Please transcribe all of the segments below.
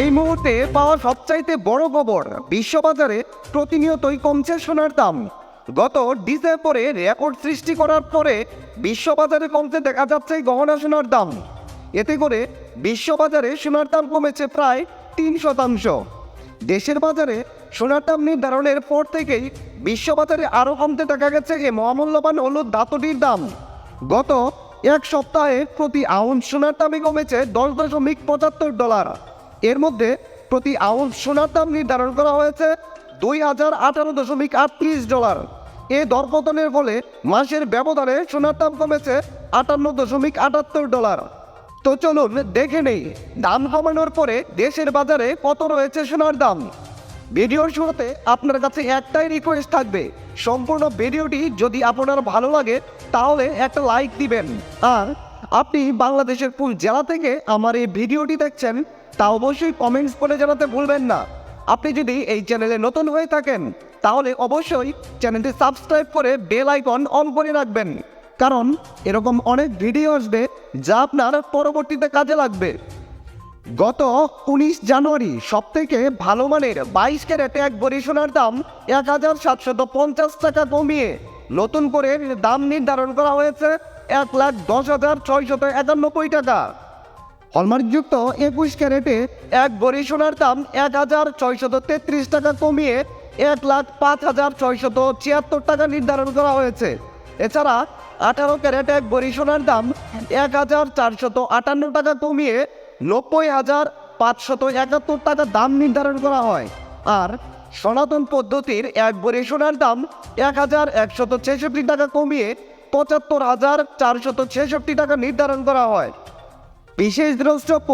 এই মুহূর্তে পাওয়া সবচাইতে বড় খবর বিশ্ববাজারে প্রতিনিয়তই কমছে সোনার দাম। গত ডিসেম্বরে রেকর্ড সৃষ্টি করার পরে বিশ্ববাজারে কমতে দেখা যাচ্ছে গহনা সোনার দাম। এতে করে বিশ্ববাজারে সোনার দাম কমেছে প্রায় তিন শতাংশ। দেশের বাজারে সোনার দাম নির্ধারণের পর থেকেই বিশ্ববাজারে আরও কমতে দেখা গেছে এই মহামূল্যবান হলুদ ধাতুটির দাম। গত এক সপ্তাহে প্রতি আউন্স সোনার দামই কমেছে দশ দশমিক পঁচাত্তর ডলার। এর মধ্যে প্রতি আউন্স সোনার দাম নির্ধারণ করা হয়েছে দুই হাজার আঠারো দশমিক আটত্রিশ ডলার। এ দরপতনের ফলে মাসের ব্যবধানে সোনার দাম কমেছে আটান্ন দশমিক আটাত্তর ডলার। তো চলুন দেখে নেই, দাম কমানোর পরে দেশের বাজারে কত রয়েছে সোনার দাম। ভিডিওর শুরুতে আপনার কাছে একটাই রিকোয়েস্ট থাকবে, সম্পূর্ণ ভিডিওটি যদি আপনার ভালো লাগে তাহলে একটা লাইক দিবেন। আর আপনি বাংলাদেশের কোন জেলা থেকে আমার এই ভিডিওটি দেখছেন, তা অবশ্যই কমেন্টস করে জানাতে ভুলবেন না। আপনি যদি এই চ্যানেলে নতুন হয়ে থাকেন, তাহলে অবশ্যই চ্যানেলটি সাবস্ক্রাইব করে বেল আইকন অন করে রাখবেন। কারণ এরকম অনেক ভিডিও আসবে যা আপনার পরবর্তীতে কাজে লাগবে। গত উনিশ জানুয়ারি সব থেকে ভালো মানের বাইশ ক্যারেট এক বড়ি সোনার দাম এক হাজার সাতশত পঞ্চাশ টাকা কমিয়ে নতুন করে দাম নির্ধারণ করা হয়েছে। এক লাখ দশ হাজার ছয়শত একানব্বই টাকা। হলমার্কযুক্ত একুশ ক্যারেটে এক বড়ি সোনার দাম এক হাজার ছয়শত তেত্রিশ টাকা কমিয়ে এক লাখ পাঁচ হাজার ছয়শত ছিয়াত্তর টাকা নির্ধারণ করা হয়েছে। এছাড়া আঠারো ক্যারেট এক বড়ি সোনার দাম এক হাজার চারশত আটান্ন টাকা কমিয়ে নব্বই হাজার পাঁচশত একাত্তর টাকা দাম নির্ধারণ করা হয়। আর সনাতন পদ্ধতির এক বড়ি সোনার দাম এক হাজার একশত ছেষট্টি টাকা কমিয়ে পঁচাত্তর হাজার চারশত ছেষট্টি টাকা নির্ধারণ করা হয়। বিশেষ দ্রষ্টব্য,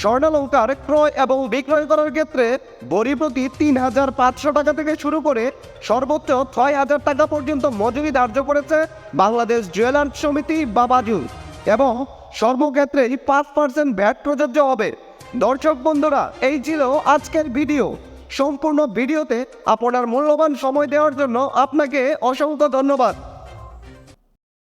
স্বর্ণালঙ্কার ক্রয় এবং বিক্রয় করার ক্ষেত্রে বড়ি তিন হাজার পাঁচশো টাকা থেকে শুরু করে সর্বোচ্চ ছয় হাজার টাকা পর্যন্ত মজুরি ধার্য করেছে বাংলাদেশ জুয়েলার্স সমিতি বা বাজু এবং সর্বক্ষেত্রেই পাঁচ পার্সেন্ট ভ্যাট প্রযোজ্য হবে। দর্শক বন্ধুরা, এই ছিল আজকের ভিডিও। সম্পূর্ণ ভিডিওতে আপনার মূল্যবান সময় দেওয়ার জন্য আপনাকে অসংখ্য ধন্যবাদ।